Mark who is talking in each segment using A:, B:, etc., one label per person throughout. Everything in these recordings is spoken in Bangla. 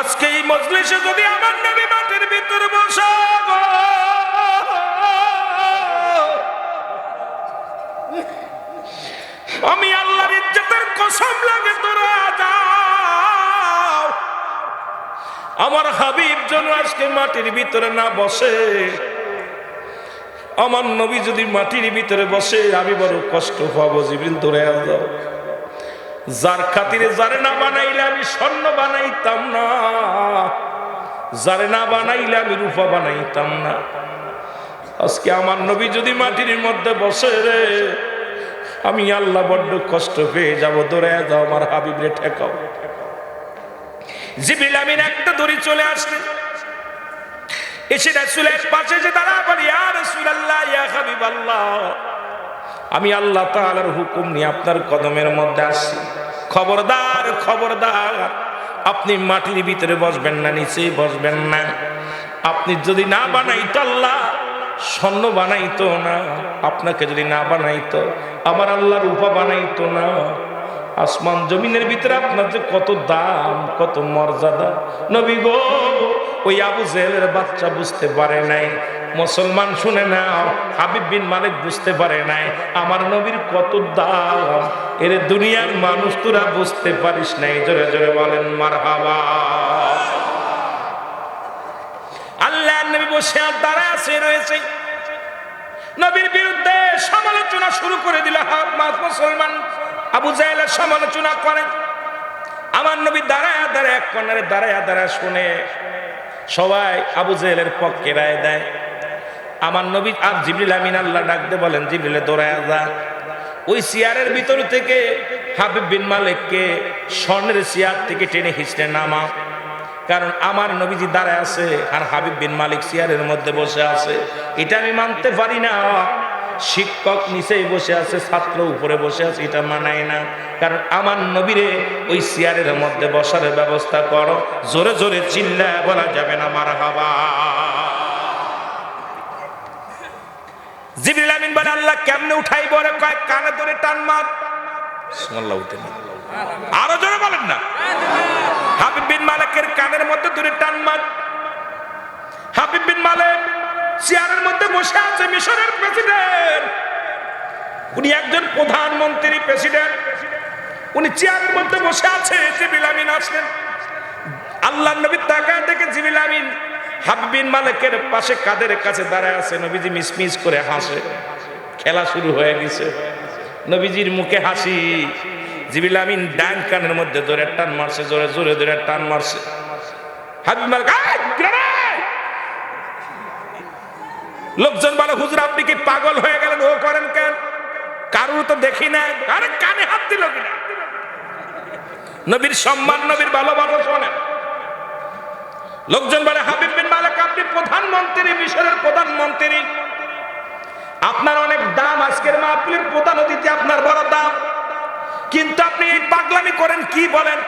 A: আজকে এই মজলিসে যদি আমার নবী মাটির ভিতরে বসা আমি আল্লাহর ইজ্জতের কসম লাগে তোরা যাও। আমার হাবিব যেন আজকে মাটির ভিতরে না বসে। আমার নবী যদি মাটির ভিতরে বসে, আমি বড় কষ্ট পাবো জিবিন ধরে যাও। যার খাতিরে যারে না বানাইলে আমি স্বর্ণ বানাইতাম না, যারে না বানাইলে আমি রূপা বানাইতাম না। আজকে আমার নবী যদি মাটির মধ্যে বসে রে, আমি আল্লাহ বড্ড কষ্ট পেয়ে যাব দৌড়ে যাও আমার হাবিবরে ঠেকাও। জিবিল আমিন একটা দড়ি চলে আসলেন এসে রাসূলের পাশে যে দাঁড়া বলি, ইয়া রাসূলুল্লাহ, ইয়া হাবিবাল্লাহ। আমি আল্লাহ তাআলার হুকুম নিয়ে আপনার কদমের মধ্যে আসছি। খবরদার খবরদার, আপনি মাটির ভিতরে বসবেন না নিচে বসবেন না। আপনি যদি না বানাইতো আল্লাহ, স্বর্ণ বানাইতো না, আপনাকে যদি না বানাইতো, আমার আল্লাহর রূপা বানাইতো না। আসমান জমিনের ভিতরে আপনার যে কত দাম, কত মর্যাদা। নবী গো, ওই আবু জেলের বাচ্চা বুঝতে পারে নাই। মুসলমান শুনে না হাবিব বিন মালিক বুঝতে পারে নাই। আমার নবীর কত দাম। এর দুনিয়ার মানুষ তোরা বুঝতে পারিস নাই। জোরে জোরে বলেন মার হাবা আল্লাহ নবী বসে আর দাঁড়ায় আছে, রয়েছে। নবীর বিরুদ্ধে সমালোচনা শুরু করে দিল মুসলমান। আবু জাহেলের সমালোচনা করেন আমার নবী দাঁড়ায় দাঁড়ায়, এক কর্নারে দাঁড়ায় দাঁড়ায় শুনে। সবাই আবু জেহেলের পক্ষে রায় দেয়। আমার নবী আর জিবরিল আমিন আল্লাহ ডাকতে বলেন, জিবরিলে দৌড়ায় যা। ওই চেয়ারের ভিতর থেকে হাবিব বিন মালিককে স্বর্ণের চেয়ার থেকে টেনে হিঁচড়ে নামা কারণ আমার নবীজি দাঁড়ায় আছে আর হাবিব বিন মালিক চেয়ারের মধ্যে বসে আছে। এটা আমি মানতে পারি না। শিক্ষক নিচেই বসে আছে, ছাত্র উপরে বসে আছে, এটা মানায় না। কারণ আমার নবীরে ওই চেয়ারের মধ্যে বসার ব্যবস্থা করো। জোরে জোরে চিল্লা বলা যাবে না মার হাবা জিবরিল আমিন বলে, আল্লাহ কেমনে উঠাই বলে কয়, কানে ধরে টান মার। সুবহানাল্লাহ আরও জোরে বলেন না। হাবিব বিন মালিকের কানের মধ্যে ধরে টান মার। হাবিব বিন মালিক চেয়ারের মধ্যে বসে আছে, মিশরের প্রেসিডেন্ট। উনি একজন প্রধানমন্ত্রী, প্রেসিডেন্ট। উনি চেয়ারের মধ্যে বসে আছে জিবিল আমিন আসলেন। আল্লাহ নবী তাকায় দেখে জিবিল আমিন হাবিব বিন মালিকের পাশে কাদের কাছে দাঁড়ায় আছে? নবীজি মিসমিস করে হাসে। খেলা শুরু হয়ে গেছে। নবীজির মুখে হাসি। জিবিল আমিন ডান কানের মধ্যে ধরে টান মারছে জোরে জোরে ধরে টান মারছে। হাবিব মালিক "আয়, লোকজন বলে হুজুর আপনি কি পাগল হয়ে গেলেন? ও করেন কেন? কারুর তো দেখি না আরে কানে হাত দিল কিনা? নবীর সম্মান নবীর ভালোবাসা শোনেন। লোকজন বলে, হাবিব বিন মালিক, আপনি প্রধানমন্ত্রী, মিশরের প্রধানমন্ত্রী। আপনার অনেক দাম, আজকের মাহফিলের প্রধান অতিথি আপনার বড় দাম। কিন্তু আপনি এই পাগলামি করেন, কি বলেন?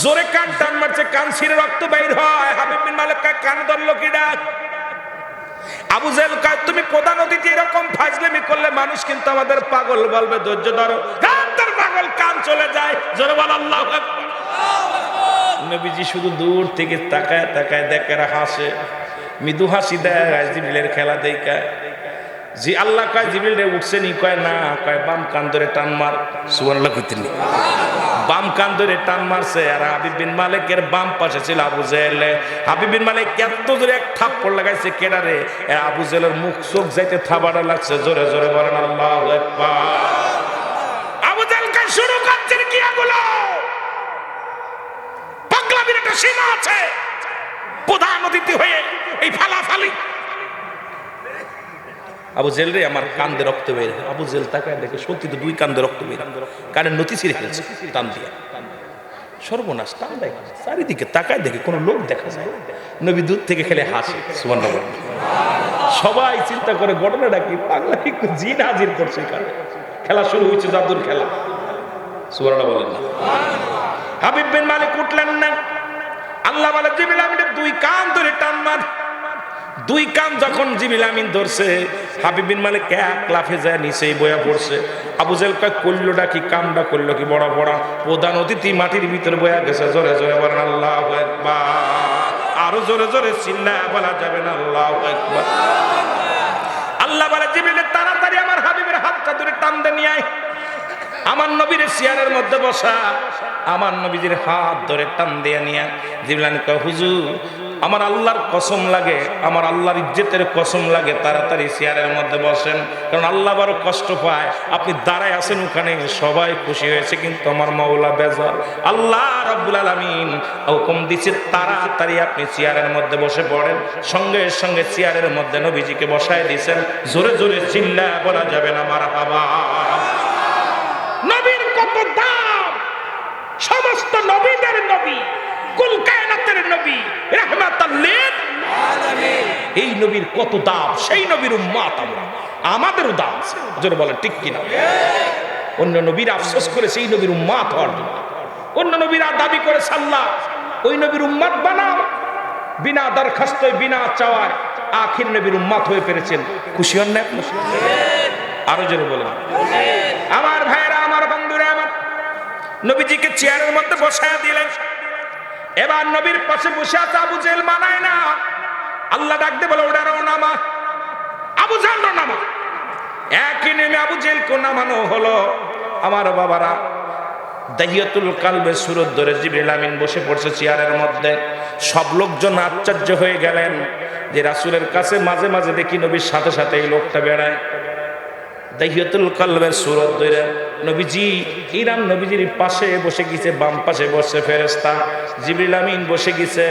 A: জোরে কান টান মারছে, কান ছিঁড়ে রক্ত বাইর হয়। হাবিব বিন মালিক কান ধরলো কি ডাক আবু জেল তুমি প্রধান অতিথি, এরকম ফাজলামি করলে মানুষ কিন্তু আমাদের পাগল বলবে, ধৈর্য ধরো। পাগল, কান চলে যায়। জোরে বল, আল্লাহ নবীজি শুধু দূর থেকে তাকায় তাকায় দেখে হাসে। মৃদু হাসি দেয় জিবিলের খেলা দেখায় জি আল্লাহ কয় জিবিল রে উঠছে নি? কয় না কয় বাম কান ধরে টান মার। সুবর্ণাল্লাহ করতেন বাম কান ধরে টান মারছে আর হাবিব বিন মালিকের বাম পাশে ছিল আবু জেলে হাবিব বিন মালিক এত জোরে এক থাপ্পড় লাগাইছে কেডারে আবু জেলের মুখ চোখ যাইতে থাবাটা লাগছে। জোরে জোরে বলেন আল্লাহ আবু জেল শুরু করছেন কি এগুলো পাগলামির একটা সীমা আছে। প্রধান অতিথি হয়ে এই ফালাফালি। আবু জেল রে, আমার কান্দে রক্ত বের আবু জেল তাকায় দেখে সত্যি তো দুই কান্দে রক্ত বের কানের নতি ছিঁড়ে ফেলছে টান দিয়ে। সর্বনাশ, টান দেখে চারিদিকে তাকায় দেখে কোনো লোক দেখা যায়। নবী দূর থেকে খেলে হাসে সুবর্ণ সবাই চিন্তা করে, ঘটনাটা কি? পাগলা কি জিন হাজির করছে এখানে। খেলা শুরু হয়েছে জাদুর খেলা। সুবর্ণ বলেন না। হাবিব বিন মালিক উঠলেন না। আল্লাহ বলে জিবিল আমি দুই কান ধরে টান মার। দুই কান যখন জিবিল আমিন ধরছে হাবিবিন মালিক এক লাফে যায় নিচেই বয়া পড়ছে। আবু জেল কয়, করলোটা কি, কামটা করল কি, বড় বড়? প্রধান অতিথি মাটির ভিতরে বয়া গেছে, জোরে জোরে বলেন, আল্লাহ আরও জোরে জোরে চিল্লা বলা যাবে না, আল্লাহ আল্লাহ বলে জিবিলে তাড়াতাড়ি আমার হাবিবের হাতটা ধরে টান দে, নিয়ে আয়। আমার নবীর চেয়ারের মধ্যে বসা, আমার নবীজির হাত ধরে টান দিয়ে নিয়ে জিবলান কয়, হুজুর, আমার আল্লাহর কসম লাগে, আমার আল্লাহর ইজ্জতের কসম লাগে, তাড়াতাড়ি চেয়ারের মধ্যে বসেন। কারণ আল্লাহ বড় কষ্ট পায়। আপনি দাঁড়ায় আছেন ওখানে, সবাই খুশি হয়েছে, কিন্তু আমার মাওলা বেজার আল্লাহ রাব্বুল আলামিন হুকুম দিচ্ছে তাড়াতাড়ি আপনি চেয়ারের মধ্যে বসে পড়েন। সঙ্গে সঙ্গে চেয়ারের মধ্যে নবীজিকে বসায় দিয়েছেন জোরে জোরে চিল্লা বলা যাবে না আমার বাবা নবীর কত দাম? সমস্ত নবীদের নবী, কুল কায়নাতের নবী, রাহমাতাল্লিল এই নবীর কত দাম? সেই নবীর উম্মাত আমরা। আমাদেরও দাম জোরে বলে ঠিক কিনা? অন্য নবীর আফসোস করে সেই নবীর উম্মাত হওয়ার জন্য। অন্য নবীরা দাবি করে, সাল্লাহ, ওই নবীর উম্মাত বানাও। বিনা দরখাস্ত বিনা চাওয়ায় আখির নবীর উম্মাত হয়ে পেরেছেন। খুশি হন না? আরও জোরে বলেন আমার ভাইরা আমার বন্ধুরা আমার নবীজিকে চেয়ারের মধ্যে বসায় দিলেন। এবার নবীর পাশে বসে আছে আবু জেল মানায় না। আল্লাহ ডাকতে বলে ওটারও নামা আবু জেল নামা একই নেমে আবু জেল কো নামানো হলো। আমার বাবারা, দাহিয়াতুল কালবে সুরত ধরে জিবরিল আমিন বসে পড়ছে চেয়ারের মধ্যে। সব লোকজন আশ্চর্য হয়ে গেলেন যে রাসূলের কাছে মাঝে মাঝে দেখি নবীর সাথে সাথে এই লোকটা বেড়ায়। দাহিয়াতুল কালবের সুরত ধরে নবীজি ইরাম নবীজির পাশে বসে গেছে, বাম পাশে বসে ফেরেস্তা জিবরিল আমিন বসে গেছে,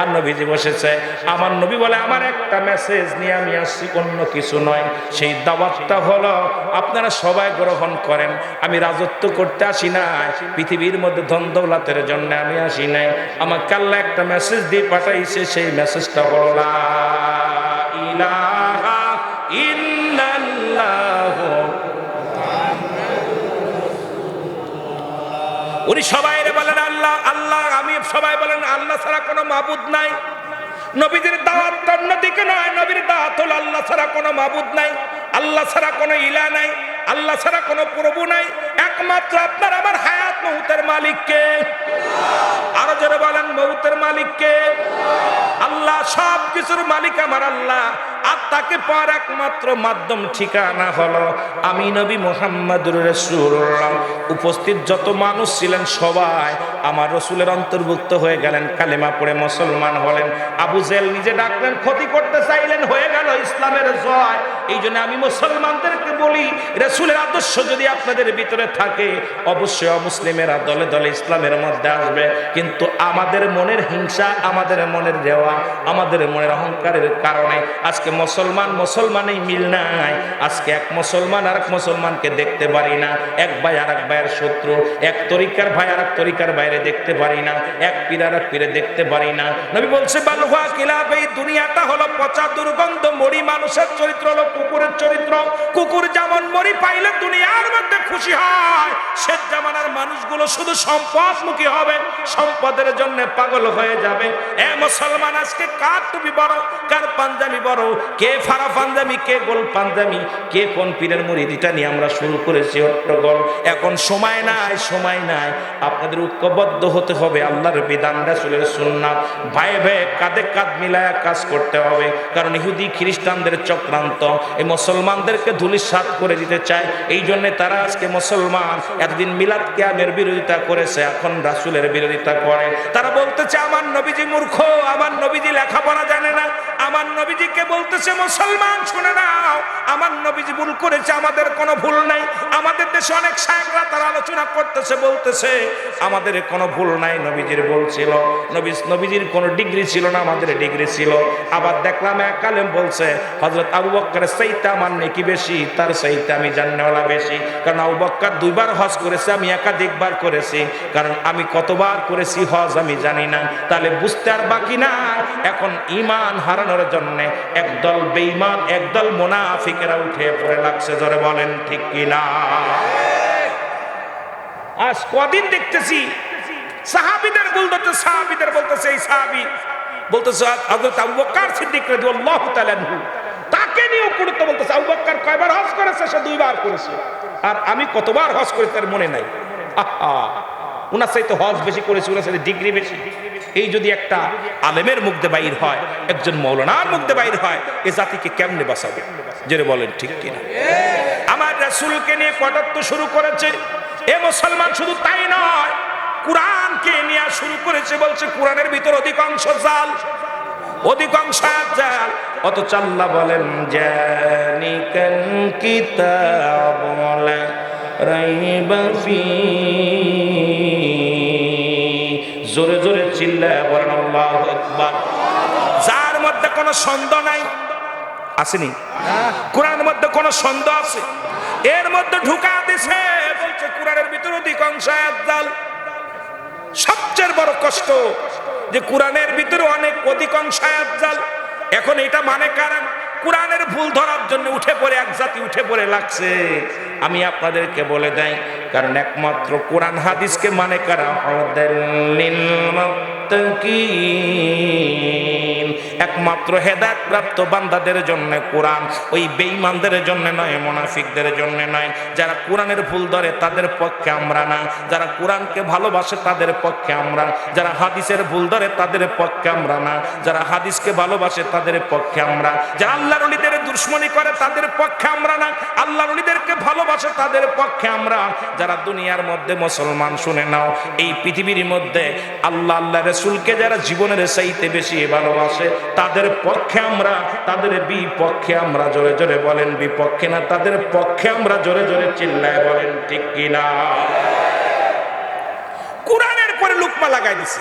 A: আর নবীজি বসেছে। আমার নবী বলে, আমার একটা মেসেজ নিয়ে আমি আসছি, অন্য কিছু নয়। সেই দাওয়াতটা হলো, আপনারা সবাই গ্রহণ করেন। আমি রাজত্ব করতে আসি নাই, পৃথিবীর মধ্যে ধন দৌলাতের জন্য আমি আসি নাই। আমার কাল্লা একটা মেসেজ দিয়ে পাঠাইছে, সেই মেসেজটা হলো, লা ইলাহা উনি সবাই বলেন, আল্লাহ আল্লাহ, আমি সবাই বলেন, আল্লাহ ছাড়া কোনো মাবুদ নাই। নবীদের দাওয়াত অন্যদিকে নয়, নবীর দাওয়াত হলো আল্লাহ ছাড়া কোনো মাবুদ নাই, আল্লাহ ছাড়া কোনো ইলা নাই, আল্লাহ ছাড়া কোনো প্রভু নাই। একমাত্র আপনার আমার হায়াত মহুতের মালিককে আরও জোরে বলেন, মহুতের মালিককে আল্লাহ সব কিছুর মালিক আমার আল্লাহ। তাকে পর একমাত্র মাধ্যম ঠিকানা হলো আমি নবী মোহাম্মদুর রসুল্লাহ উপস্থিত যত মানুষ ছিলেন সবাই আমার রসুলের অন্তর্ভুক্ত হয়ে গেলেন, কালেমা পড়ে মুসলমান হলেন। আবু জেল নিজে ডাকলেন, ক্ষতি করতে চাইলেন, হয়ে গেল ইসলামের জয়। এই জন্য আমি মুসলমানদেরকে বলি, রসুলের আদর্শ যদি আপনাদের ভিতরে থাকে, অবশ্যই অমুসলিমেরা দলে দলে ইসলামের মধ্যে আসবে। কিন্তু আমাদের মনের হিংসা, আমাদের মনের দেওয়া আমাদের মনের অহংকারের কারণে আজকে মুসলমান মুসলমানেই মিল নাই। আজকে এক মুসলমান আর এক মুসলমানকে দেখতে পারি না। এক ভাই আর এক ভাইয়ের শত্রু, এক তরিকার ভাই আর এক তরিকার বাইরে দেখতে পারি না। এক পীর আর এক পীরে দেখতে পারি না। নবী বলছে বালুয়া কিলাব এই দুনিয়াটা হলো পচা দুর্গন্ধ, মরি মানুষের চরিত্র হলো কুকুরের চরিত্র। কুকুর যেমন মরি, পাইলে দুনিয়ার মধ্যে খুশি হয়। শেষ জামানার মানুষগুলো শুধু সম্পদমুখী হবে। সম্পদের জন্য পাগল হয়ে যাবে। এ মুসলমান, আজকে কার টুপি বড়? কার পাঞ্জাবি বড়? কে ফারা পাঞ্জাবি, কে গোল পাঞ্জাবি? কে কোন পীরের মুরিদিটা নিয়ে আমরা শুরু করেছি হট্টগোল এখন সময় নাই সময় নাই। আপনাদের ঐক্যবদ্ধ হতে হবে। আল্লাহর বিধান, রাসূলের সুন্নাত। ভাই ভাই, কাঁধে কাঁধ মিলায়া কাজ করতে হবে। কারণ ইহুদি, খ্রিস্টানদের চক্রান্ত, এই মুসলমানদেরকে ধুলিসাৎ করে দিতে চায়। এই জন্য তারা আজকে মুসলমান। এতদিন মিলাদ কিয়ামের বিরোধিতা করেছে, এখন রাসূলের বিরোধিতা করে। তারা বলতেছে, আমার নবীজি মূর্খ, আমার নবীজি লেখাপড়া জানে না, আমার নবীজিকে বলতেছে, মুসলমান, শুনে নাও, আমার নবীজি ভুল করেছে, আমাদের কোনো ভুল নাই, আমাদের দেশে অনেক সাহেবরা তারা আলোচনা করতেছে, বলতেছে, আমাদের কোনো ভুল নাই, নবীজির বলছিল নবী, নবীজির কোনো ডিগ্রি ছিল না, আমাদের ডিগ্রি ছিল। আবার দেখলাম এক কালেম বলছে হজরত আবু বক্করের সেইটা আমার নেকি বেশি, তার সেইটা আমি জাননেওয়ালা বেশি, কারণ আবু বক্কর দুইবার হজ করেছে, আমি একাধিকবার করেছি, কারণ আমি কতবার করেছি হজ আমি জানি না, তাহলে বুঝতে আর বাকি না। এখন ইমান হারানোর জন্য একদল বেঈমান, একদল মোনাফিকেরা উঠে পড়ে লাগছে, জোরে বলেন ঠিক কিনা? আজ কদিন দেখতেছি সাহাবিদের বলতে সাহাবিদের বলতেছে, এই সাহাবি বলতেছে, হযরত আবু বকর সিদ্দিক রাদিয়াল্লাহু তাআলা তাকে নিয়ে গুরুত্ব বলতেছে, আবু বকর কয়বার হজ করেছে? সে দুইবার করেছে। আর আমি কতবার হজ করেছি তার মনে নাই। আহা! উনার চাইতে হজ বেশি করেছে, উনার সাথে ডিগ্রি বেশি। এই যদি একটা আলেমের মুগ্ধে বাইর হয়, একজন মৌলানার মুগ্ধে বাইর হয়, এ জাতিকে কেমনে বাঁচাবে? যেটা বলেন, ঠিক কিনা? আমার রাসূলকে নিয়ে কটাত্ব শুরু করেছে। এ মুসলমান শুধু তাই নয়, কোরআনকে নিয়ে শুরু করেছে বলছে, কোরআনের ভিতর অধিকাংশ জাল অধিকাংশ জাল অত চাল্লা বলেন, জানিকান কিতাব রাইবা ফি জোরে জোরে চিল্লায় বলেন, আল্লাহু যার মধ্যে কোনো সন্দেহ নাই, আসেনি। কোরআনের মধ্যে কোনো সন্দেহ আছে? এর মধ্যে ঢুকা দিছে, বলছে, কোরআনের ভিতর অধিকাংশ জাল সবচেয়ে বড় কষ্ট যে কোরআনের ভিতরে অনেক অধিকাংশ জাল এখন এটা মানে কারণ কোরআনের ভুল ধরার জন্য উঠে পড়ে, এক জাতি উঠে পড়ে লাগছে। আমি আপনাদেরকে বলে দেই কারণ একমাত্র কোরআন হাদিসকে মানে কারা? হুদাল্লিল মুত্তাকিন একমাত্র হেদায়েত প্রাপ্ত বান্দাদের জন্য কোরআন, ওই বেঈমানদের জন্য নয়, মুনাফিকদের জন্য নয়। যারা কোরআনের ভুল ধরে তাদের পক্ষে আমরা না। যারা কোরআনকে ভালোবাসে তাদের পক্ষে আমরা। যারা হাদিসের ভুল ধরে তাদের পক্ষে আমরা না। যারা হাদিসকে ভালোবাসে তাদের পক্ষে আমরা। যারা আল্লাহ নলীদের দুশ্মনী করে তাদের পক্ষে আমরা না। আল্লাহ নলীদেরকে ভালোবাসে তাদের পক্ষে আমরা। যারা দুনিয়ার মধ্যে মুসলমান, শুনে নাও। এই পৃথিবীর মধ্যে আল্লাহ আল্লাহ রসুলকে যারা জীবনের চাইতে বেশি ভালোবাসে তাদের পক্ষে আমরা, তাদের বিপক্ষে আমরা জোরে জোরে বলেন, বিপক্ষে না, তাদের পক্ষে আমরা জোরে জোরে চিল্লায় বলেন, ঠিক কিনা কোরআনের পরে লুকমা লাগাই দিছি।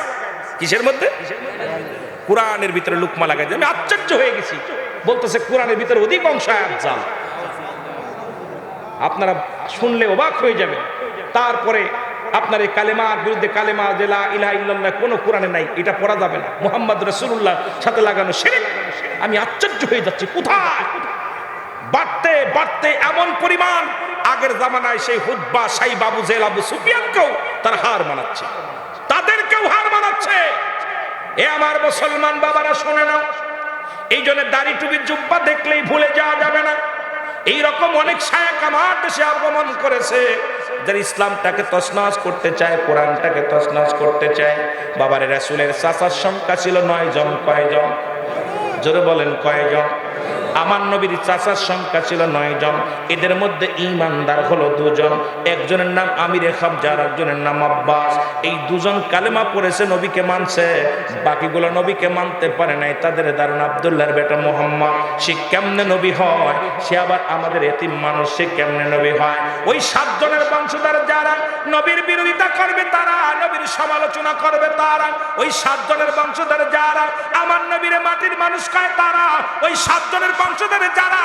A: কিসের মধ্যে? কোরআনের ভিতরে লুকমা লাগাই দিছি। আমি আশ্চর্য হয়ে গেছি। বলতেছে, কোরআনের ভিতরে অধিকাংশ আয়াত জাল। আপনারা শুনলে অবাক হয়ে যাবে তারপরে আপনার এই কালেমার বিরুদ্ধে কালেমা জেলা ইলাহা ইল্লাল্লাহ কোনো কোরআনে নাই, এটা পড়া যাবে না। মোহাম্মদ রসুল্লাহ সাথে লাগানো শিরক। আমি আশ্চর্য হয়ে যাচ্ছি, কোথায়? বাড়তে বাড়তে এমন পরিমাণ আগের জামানায় সেই হুদ্বা সাই বাবু, জেল আবু সুফিয়ানকেও তার হার মানাচ্ছে। তাদেরকেও হার মানাচ্ছে। এ আমার মুসলমান বাবারা, শোনে না এই জন্য দাড়ি টুপির জুব্বা দেখলেই ভুলে যাওয়া যাবে না। এই রকম অনেক শায়ক আমার দেশে আগমন করেছে। যারা ইসলামটাকে তসনাস করতে চায়, কোরআনটাকে তসনাস করতে চায়, বাবার রাসুলের চাচার সংখ্যা ছিল নয় জন কয়জন? জোরে বলেন, কয়জন? আমার নবীর চাচার সংখ্যা ছিল নয় জন। এদের মধ্যে ইমানদার হলো দুজন। একজনের নাম আমির খাবজার একজনের নাম আব্বাস। এই দুজন কালেমা পড়েছে নবীকে মানছে। বাকিগুলো নবীকে মানতে পারে নাই। তাদের দারুণ আবদুল্লাহর বেটা মোহাম্মদ। সে কেমনে নবী হয়? সে আবার আমাদের এতিম মানুষ, সে কেমনে নবী হয়? ওই সাতজনের বংশধর যারা নবীর বিরোধিতা করবে তারা, নবীর সমালোচনা করবে তারা। ওই সাতজনের বংশধর যারা আমার নবীর মাটির মানুষ কয় তারা, ওই সাতজনের বংশধর যারা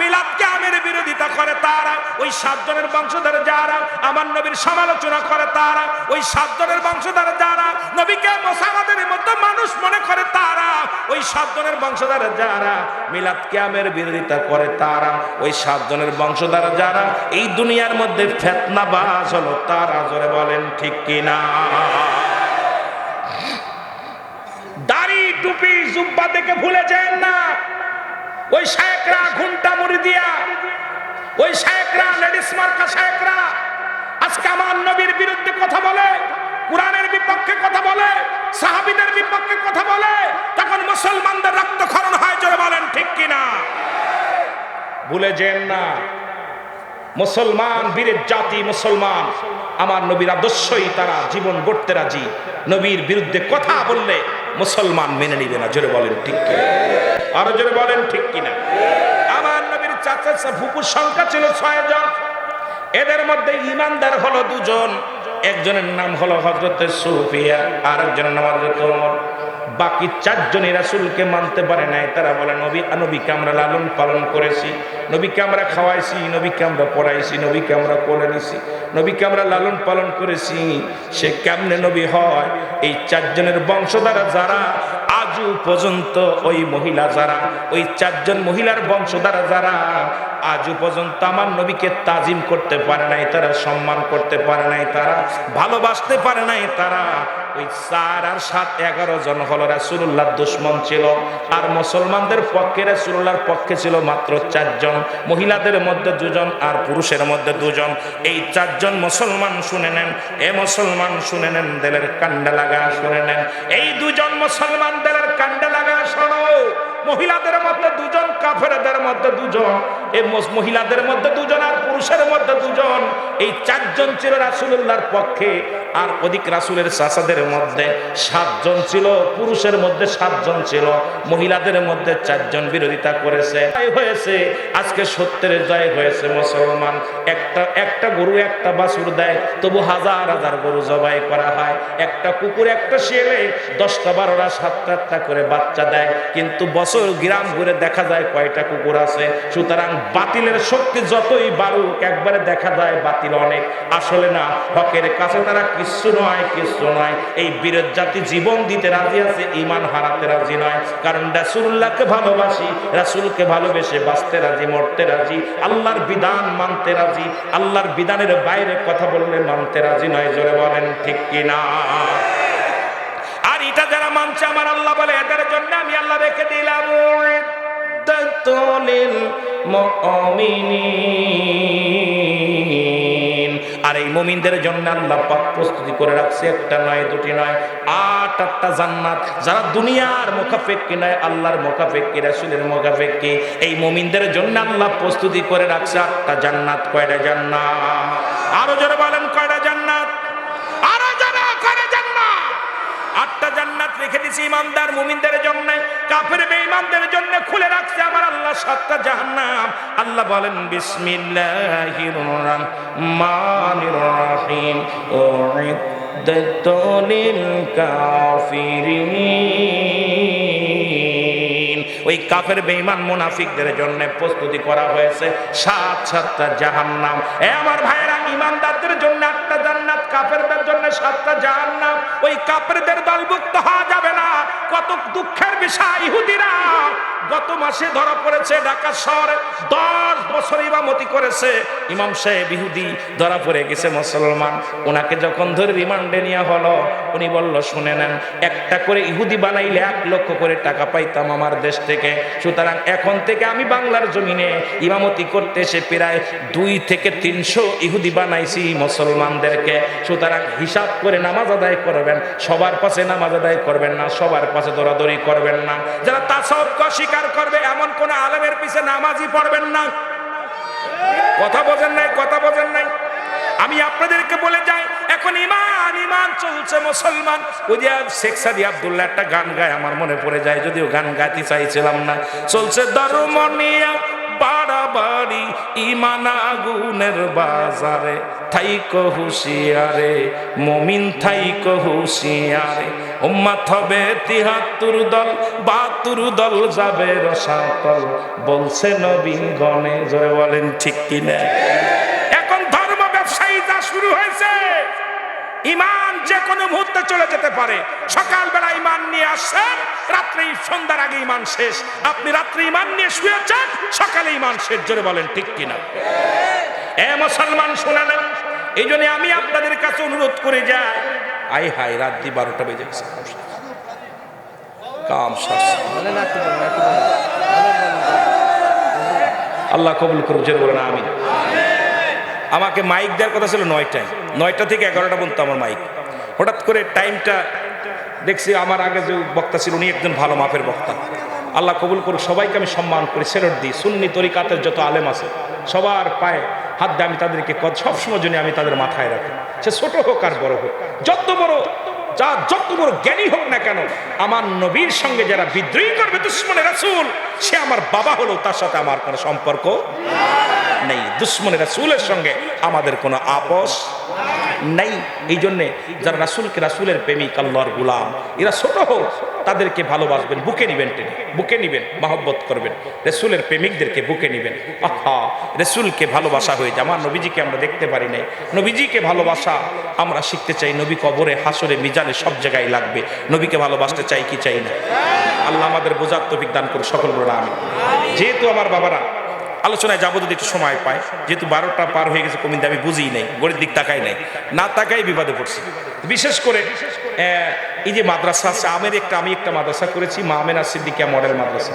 A: মিলাদ আমের বিরোধিতা করে তারা, ওই সাতজনের বংশধর যারা, আমার নবীর সমালোচনা করে তারা, ওই সাতজনের বংশধর যারা, নবীকে মোসামাদের মতো মানুষ মনে করে তারা, ওই সাতজনের বংশধর যারা মিলাদ আমের বিরোধিতা করে তারা, ওই সাতজনের বংশধর যারা, এই দুনিয়ার মধ্যে ফেতনাবাজ হলো তারা, জোরে বলেন ঠিক কিনা? দাড়ি, টুপি, জুব্বা দেখে ভুলে যান না। ওই শায়করা ঘুমটা মুড়ি দিয়া, ওই শায়করা লেডিস মার্কা শায়করা আজকে আমার নবীর বিরুদ্ধে কথা বলে, কোরআনের বিপক্ষে কথা বলে, সাহাবিদের বিপক্ষে কথা বলে, তখন মুসলমানদের রক্তক্ষরণ হয় জোরে বলেন ঠিক কিনা? ভুলে যেন না, মুসলমান বীরের জাতি মুসলমান। আমার নবীর আদর্শই তারা জীবন গড়তে রাজি। নবীর বিরুদ্ধে কথা বললে মুসলমান মেনে নিবে না। জোরে বলেন ঠিক আরও জোরে বলেন ঠিক কিনা? আমার নবীর চাচা ফুপুর সংখ্যা ছিল ছয় জন। এদের মধ্যে ইমানদার হলো দুজন। একজনের নাম হলো হজরত সুফিয়া আর একজনের নাম হজরত বাকি চারজনই রাসুলকে মানতে পারে নাই। তারা বলে, নবী, নবীকে আমরা লালন পালন করেছি। নবীকে আমরা খাওয়াইছি, নবীকে আমরা পড়াইছি, নবীকে আমরা করে নিছি, নবীকে আমরা লালন পালন করেছি। সে কেমনে নবী হয়? এই চারজনের বংশধারা যারা, আজও পর্যন্ত ওই মহিলা যারা, ওই চারজন মহিলার বংশধারা যারা, আজও পর্যন্ত আমার নবীকে তাজিম করতে পারে নাই, তারা সম্মান করতে পারে নাই, তারা ভালোবাসতে পারে নাই, তারা ওই চার আর সাত এগারো জন হল রাসুল্লাহ দুশ্মন ছিল। আর মুসলমানদের পক্ষে রাসুল্লাহর পক্ষে ছিল মাত্র চারজন। মহিলাদের মধ্যে দুজন আর পুরুষের মধ্যে দুজন। এই চারজন মুসলমান শুনে নেন। এ মুসলমান শুনে নেন, দেলের কান্ডা লাগা শুনে নেন। এই দুজন মুসলমান, দেলের কান্ডা লাগা শোনো। মহিলাদের মধ্যে দুজন, কাফেরদের মধ্যে দুজন এই মহিলাদের মধ্যে দুজন আর পুরুষের মধ্যে দুজন। এই চারজন ছিল রাসুলুল্লাহর পক্ষে আর অধিক রাসুলের চাষাদের মধ্যে সাতজন ছিল, পুরুষের মধ্যে সাতজন ছিল, মহিলাদের মধ্যে চারজন বিরোধিতা করেছে। হয়েছে, আজকে সত্যের জয় হয়েছে মুসলমান। একটা একটা গরু একটা বাছুর দেয়, তবু হাজার হাজার গরু জবাই করা হয়। একটা কুকুর, একটা শিয়ালে, দশটা, বারোটা, সাতটা করে বাচ্চা দেয়। কিন্তু বছর গ্রাম ঘুরে দেখা যায় কয়টা কুকুর আছে। সুতরাং বাতিলের শক্তি যতই বাড়ুক, একবারে দেখা যায় বাতিল অনেক। আসলে না, হকের কাছে তারা কিচ্ছু নয় কিচ্ছু নয়। এই বিরোধ জাতি জীবন দিতে রাজি আছে ইমান হারাতে রাজি নয়। কারণ রাসুল্লাহকে ভালোবাসি, রাসুলকে ভালোবেসে বাঁচতে রাজি, মরতে রাজি, আল্লাহর বিধান মানতে রাজি, আল্লাহর বিধানের বাইরে কথা বললে মানতে রাজি নয়, জোরে বলেন ঠিক কিনা? যারা মানছে আমার আল্লাহ বলে এদের জন্য আমি আল্লাহ রেখে দিলাম। আর এই মুমিনদের জন্য আল্লাহ পাক প্রস্তুতি করে রাখছে একটা নয় দুটি নয় আট আটটা জান্নাত। যারা দুনিয়ার মোকাফেক্কি নয় আল্লাহর মোকাফেক্কি রাসূলের মোকাফেক্কি এই মুমিনদের জন্য আল্লাহ প্রস্তুতি করে রাখছে আটটা জান্নাত। কয়টা জান্নাত? আরও জোরে বলেন কয়টা জান্নাত আরও জোরে কয়টা জান্নাত আটটা জান্নাত রেখে দিছি ইমানদার মুমিনদের জন্য, কাফের বেঈমানদের জন্য খুলে রাখছে আমার আল্লাহ সাতটা জাহান্নাম। আল্লাহ বলেন বিসমিল্লাহির রহমানির রহিম উইদ্দাত কাফিরিন। ওই কাফের বেঈমান মুনাফিকদের জন্য প্রস্তুতি করা হয়েছে। সাত সাতটা জাহান্নাম। এ আমার ভাইয়েরা ইমানদারদের জন্য আটটা জান্নাত, কাফেরদের জন্য সাতটা জাহান্নাম। ওই কাফেরদের দলভুক্ত হওয়া যাবে না। কত দুঃখের বিষয়, ইহুদিরা। গত মাসে ধরা পড়েছে ঢাকা শহরে দশ বছর ইমামতি করেছে ইমাম সাহেব ইহুদি, ধরা পড়ে গেছে মুসলমান। ওনাকে যখন ধরে রিমান্ডে নেওয়া হলো, উনি বলল, শুনে নেন, একটা করে ইহুদি বানাইলে এক লক্ষ করে টাকা পাইতাম আমার দেশ থেকে। সুতরাং এখন থেকে আমি বাংলার জমিনে ইমামতি করতে এসে প্রায় দুই থেকে তিনশো ইহুদি বানাইছি মুসলমানদেরকে। সুতরাং হিসাব করে নামাজ আদায় করবেন, সবার পাশে নামাজ আদায় করবেন না, সবার পাশে দৌড়াদৌড়ি করবেন না। যারা তাসবকে অস্বীকার করবে, এমন কোন আলেমের পিছে নামাজই পড়বেন না। কথা বোঝেন নাই, কথা বোঝেন নাই। আমি আপনাদেরকে বলে যাই, এখন ইমান ইমান চলছে মুসলমান। ওই যে শেখ সাদি আব্দুল্লাহ একটা গান গায়, আমার মনে পড়ে যায়, যদিও গান গাইতে চাইছিলাম না। চলছে দরমনিয়া বাড়াবাড়ি ইমান আগুনের বাজারে। থাইক হুশিয়ারে, মমিন থাইক হুশিয়ারে। উম্মাত হবে তিহাত্তর দল, বাহাত্তর দল যাবে রসাতল বলছে নবীন গণে, জোরে বলেন ঠিক কিনা? এখন ধর্ম ব্যবসায়ী যা শুরু হয়েছে ইমান যে কোনো মুহূর্তে চলে যেতে পারে। সকালবেলা ইমান নিয়ে আসছেন, রাত্রে সন্ধ্যার আগে ইমান শেষ। আপনি রাত্রে ইমান নিয়ে শুয়েছেন, সকালে ইমান শেষ। জোরে বলেন, ঠিক কিনা? এ মুসলমান শোনা নেন এই জন্য আমি আপনাদের কাছে অনুরোধ করে যাই আই হাই রাত দি বারোটা বেজে গেছে। আল্লাহ কবুল করুক, জোরে বলেন আমি আমাকে মাইক দেওয়ার কথা ছিল নয়টায়। নয়টা থেকে এগারোটা পর্যন্ত আমার মাইক। হঠাৎ করে টাইমটা দেখছি আমার আগে যে বক্তা ছিল উনি একজন ভালো মাপের বক্তা। আল্লাহ কবুল করুক, সবাইকে আমি সম্মান করি, সেলট দিই। সুন্নি তরিকাতের যত আলেম আছে, সবার পায়ে হাত দিয়ে আমি তাদেরকে সবসময় জন্য আমি তাদের মাথায় রাখি। সে ছোট হোক আর বড় হোক, যত বড়, যা যত বড় জ্ঞানী হোক না কেন, আমার নবীর সঙ্গে যারা বিদ্রোহী করবে দুশ্মনে রাসূল, সে আমার বাবা হলো, তার সাথে আমার কোনো সম্পর্ক নেই। দুশ্মনের রাসূলের সঙ্গে আমাদের কোনো আপস নেই। এই জন্যে যারা রাসূলকে রাসূলের প্রেমিক, আল্লাহর গুলাম, এরা ছোট হোক, তাদেরকে ভালোবাসবেন, বুকে নিবেন টেনে বুকে নিবেন, মহব্বত করবেন। রসুলের প্রেমিকদেরকে বুকে নিবেন। আহা, রসুলকে ভালোবাসা হয়ে যায়। আমার নবীজিকে আমরা দেখতে পারি নাই। নবীজিকে ভালোবাসা আমরা শিখতে চাই। নবী কবরে, হাসরে, মিজানে সব জায়গায় লাগবে। নবীকে ভালোবাসতে চাই কি চাই না? আল্লাহ আমাদের বোঝার তফিক দান করে সকল বলে আমি যেহেতু আমার বাবারা আলোচনায় যাব যদি একটু সময় পায় যেহেতু বারোটা পার হয়ে গেছে কমিতে আমি বুঝি নাই গড়ির দিক তাকাই নাই। না তাকাই বিবাদে পড়ছি। বিশেষ করে এই যে মাদ্রাসা আছে, আমের একটা, আমি একটা মাদ্রাসা করেছি, মা আমেনা সিদ্দিকিয়া মডেল মাদ্রাসা।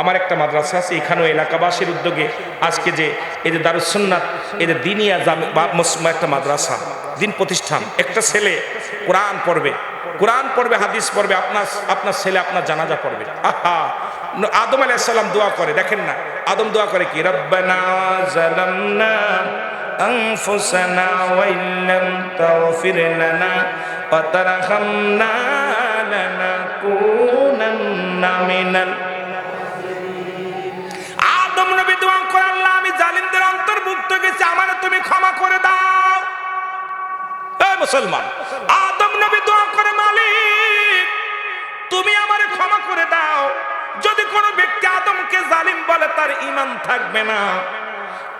A: আমার একটা মাদ্রাসা আছে, এখানেও এলাকাবাসীর উদ্যোগে আজকে যে এদের দারুসন্নাথ যে দিনিয়া জামে একটা মাদ্রাসা, দিন প্রতিষ্ঠান, একটা ছেলে কোরআন পড়বে। কোরআন পড়বে, হাদিস পড়বে, আপনার আপনার ছেলে আপনার জানাজা পড়বে। আহা! আদম আলাইসাল্লাম দোয়া করে দেখেন না আদম দোয়া করে কি রব্বানা জালামনা أنفسنا وإن لم تغفر لنا وترحمنا لنكونن من ال আদম নবী দোয়া করে আল্লাহ আমি জালিমদের অন্তর্ভুক্ত গেছি আমার তুমি ক্ষমা করে দাও এ মুসলমান আদম নবী দোয়া করে মালিক তুমি আমারে ক্ষমা করে দাও যদি কোনো ব্যক্তি আদমকে জালিম বলে, তার ইমান থাকবে না।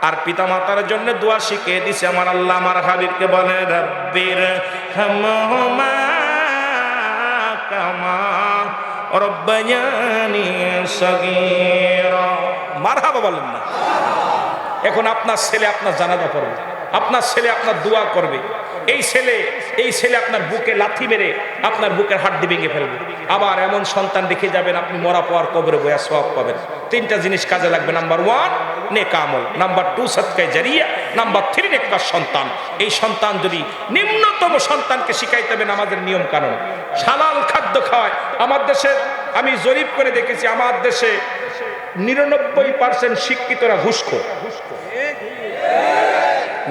A: আর পিতা মাতার জন্য দোয়া শিখিয়ে দিছে, আমার আল্লাহ আমার হাবিবকে বলে, রব্বির মারহাবা বলেন না। এখন আপনার ছেলে আপনার জানাজা পড়বে। আপনার ছেলে আপনার দোয়া করবে। এই ছেলে এই ছেলে আপনার বুকে লাথি মেরে আপনার বুকের হাড্ডি ভেঙে ফেলবে। আবার এমন সন্তান রেখে যাবেন, আপনি মরা পাওয়ার কবরে বয়া সব পাবেন। তিনটা জিনিস কাজে লাগবে। নাম্বার ওয়ান নেক আমল নাম্বার টু সৎকায় জারিয়া। নাম্বার থ্রি নেককার সন্তান। এই সন্তান যদি নিম্নতম সন্তানকে শিখাইতে হবে আমাদের নিয়ম কানুন সালাল খাদ্য খাওয়ায়। আমার দেশে আমি জরিপ করে দেখেছি, আমার দেশে নিরানব্বই পার্সেন্ট শিক্ষিতরা ঘুষখোর।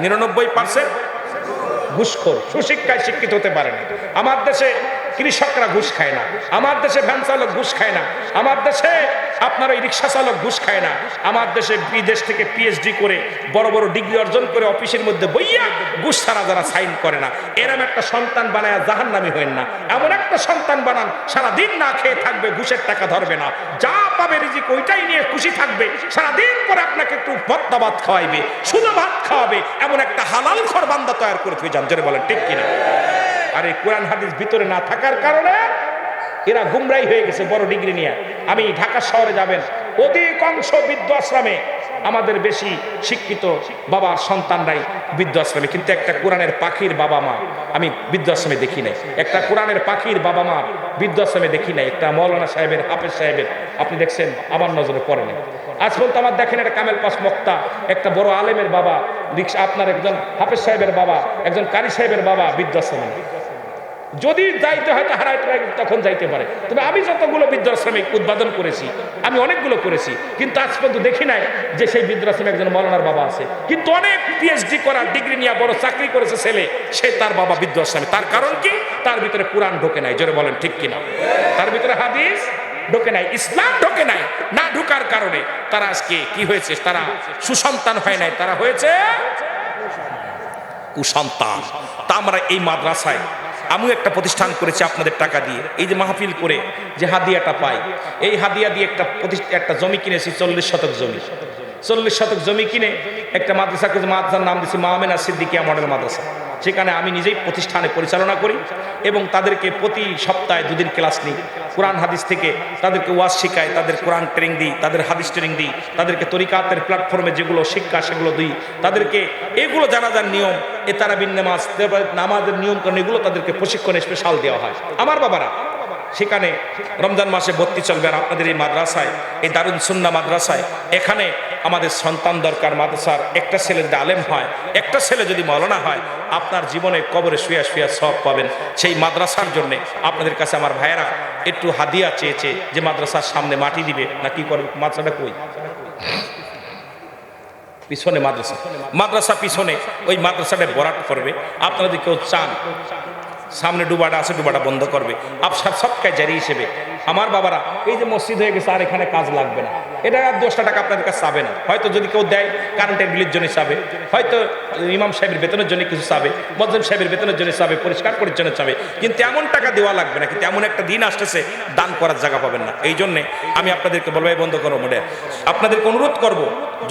A: নিরানব্বই পার্সেন্ট ঘুষখোর সুশিক্ষায় শিক্ষিত হতে পারেনি। আমার দেশে কৃষকরা ঘুষ খায় না। আমার দেশে ভ্যান চালক ঘুষ খায় না। আমার দেশে আপনার ওই রিক্সা চালক ঘুষ খায় না। আমার দেশে বিদেশ থেকে পিএইচডি করে বড় বড় ডিগ্রি অর্জন করে অফিসের মধ্যে বইয়া ঘুষ ছাড়া যারা সাইন করে না। এরম একটা সন্তান বানায় জাহান নামি হইন না। এমন একটা সন্তান বানান, সারাদিন না খেয়ে থাকবে, ঘুষের টাকা ধরবে না। যা পাবে রিজিক ওইটাই নিয়ে খুশি থাকবে। সারাদিন পরে আপনাকে একটু ভত্তা ভাত খাওয়াইবে শুধু ভাত খাওয়াবে। এমন একটা হালাল খর বান্দা তৈরি করে তুই যান। বলেন, ঠিক কিনা? আর এই কোরআন হাদিস ভিতরে না থাকার কারণে এরা গুমরাই হয়ে গেছে বড় ডিগ্রি নিয়ে। আমি ঢাকা শহরে যাবেন, অধিকাংশ বৃদ্ধ আশ্রমে আমাদের বেশি শিক্ষিত বাবার সন্তানরাই বৃদ্ধ আশ্রমে। কিন্তু একটা কোরআনের পাখির বাবা মা আমি বৃদ্ধ আশ্রমে দেখি নাই। একটা কোরআনের পাখির বাবা মা বৃদ্ধ আশ্রমে দেখি নাই। একটা মৌলানা সাহেবের, হাফেজ সাহেবের, আপনি দেখছেন, আমার নজরে পড়ে আজ পর্যন্ত আমার দেখেন একটা কামেল পাস মক্তা, একটা বড় আলেমের বাবা, রিক্সা আপনার একজন হাফেজ সাহেবের বাবা, একজন কারি সাহেবের বাবা বৃদ্ধাশ্রমে। যদি যাইতে হয়তো পারে তখন যাইতে পারে। তবে আমি যতগুলো বৃদ্ধাশ্রমে উদ্বোধন করেছি, আমি অনেকগুলো করেছি, কিন্তু আজ পর্যন্ত দেখি নাই যে সেই বৃদ্ধাশ্রমে একজন মৌলানার বাবা আছে। কিন্তু অনেক পিএইচডি করা ডিগ্রি নিয়ে বড় চাকরি করেছে ছেলে, সে তার বাবা বৃদ্ধাশ্রমে। তার কারণ কি? তার ভিতরে কোরআন ঢোকে নাই, জোরে বলেন ঠিক কিনা। তার ভিতরে হাদিস ঢোকে নাই, ইসলাম ঢোকে নাই, না ঢোকার কারণে তারা আজকে কি হয়েছে? তারা সুসন্তান হয় নাই, তারা হয়েছে কুসন্তান। তা আমরা এই মাদ্রাসায় আমিও একটা প্রতিষ্ঠান করেছি আপনাদের টাকা দিয়ে। এই যে মাহফিল করে যে হাদিয়াটা পাই, এই হাদিয়া দিয়ে একটা একটা জমি কিনেছি, চল্লিশ শতক জমি। চল্লিশ শতক জমি কিনে একটা মাদ্রাসা করে মাদ্রাসার নাম দিয়েছি মাহমেনা সিদ্দিকিয়া মডেল মাদ্রাসা। সেখানে আমি নিজেই প্রতিষ্ঠানে পরিচালনা করি এবং তাদেরকে প্রতি সপ্তাহে দুদিন ক্লাস নিই। কোরআন হাদিস থেকে তাদেরকে ওয়াজ শেখাই, তাদের কোরআন ট্রেনিং দিই, তাদের হাদিস ট্রেনিং দিই, তাদেরকে তরিকাতের প্ল্যাটফর্মে যেগুলো শিক্ষা সেগুলো দিই। তাদেরকে এগুলো জানা জানাজার নিয়ম, এ তারা বিন নামাজ নামাজের নিয়ম এগুলো তাদেরকে প্রশিক্ষণে স্পেশাল দেওয়া হয়। আমার বাবারা সেখানে রমজান মাসে ভর্তি চলবে আর আপনাদের এই মাদ্রাসায়, এই দারুণ সুন্না মাদ্রাসায়। এখানে আমাদের সন্তান দরকার মাদ্রাসার। একটা ছেলে যদি আলেম হয়, একটা ছেলে যদি মলনা হয়, আপনার জীবনে কবরে শুয়া শুয়া সব পাবেন। সেই মাদ্রাসার জন্যে আপনাদের কাছে আমার ভাইয়েরা একটু হাদিয়া চেয়েছে যে মাদ্রাসার সামনে মাটি দিবে। না কি করবে? মাদ্রাসাটা কই? পিছনে মাদ্রাসা। মাদ্রাসা পিছনে, ওই মাদ্রাসাটা বরাট করবে। আপনারা যদি কেউ চান সামনে ডুবাটা আছে, ডুবাটা বন্ধ করবে। আপনার সবকায় জারি হিসেবে। আমার বাবারা, এই যে মসজিদ হয়ে গেছে, আর এখানে কাজ লাগবে না। এটা আর দশটা টাকা আপনাদের কাছে চাবে না। হয়তো যদি কেউ দেয় কারেন্টের বিলের জন্য চাবে। হয়তো ইমাম সাহেবের বেতনের জন্য কিছু চাবে মজলিম সাহেবের বেতনের জন্য চাবে, পরিষ্কার পরিচ্ছন্ন চাবে। কিন্তু এমন টাকা দেওয়া লাগবে না, কিন্তু এমন একটা দিন আসতেছে, দান করার জায়গা পাবেন না। এই জন্যে আমি আপনাদেরকে বলব বন্ধ করো মোটে আপনাদেরকে অনুরোধ করব,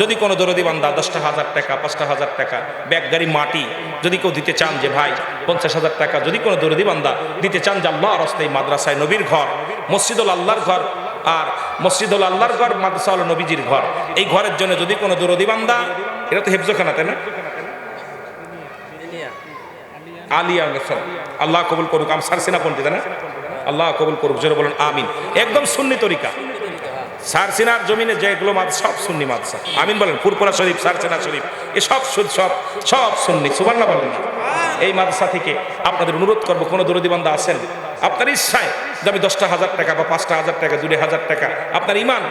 A: যদি কোনো দরদি বান্দা দশটা হাজার টাকা, পাঁচটা হাজার টাকা, ব্যাগ, গাড়ি, মাটি যদি কেউ দিতে চান যে, ভাই, পঞ্চাশ হাজার টাকা, যদি কোনো দরদি বান্দা দিতে চান যে আল্লাহ রস্তে মাদ্রাসায় নবীর ঘর, মসজিদুল আল্লাহর ঘর আর মসজিদ হলো আল্লাহর ঘর, মাদ্রাসা হলো নবীজির ঘর। এই ঘরের জন্য যদি কোনো দরদি বান্দা, এটা তো হেফজখানা, তাই না? আমিন। একদম সুন্নি তরিকা। সারসিনার জমিনে যেগুলো মাদ সব সুন্নি মাদসা আমিন বলেন ফুরপুরা শরীফ সারসিনা শরীফ, এ সব সুদ, সব সব সুন্নি সুবর্ণা বলেন না। এই মাদ্রাসা থেকে আপনাদের অনুরোধ করব, কোনো দরদি বান্দা আছেন? আপনার ইচ্ছায় যে আমি দশটা হাজার টাকা বা পাঁচটা হাজার টাকা, দুই হাজার টাকা, আপনার ইমান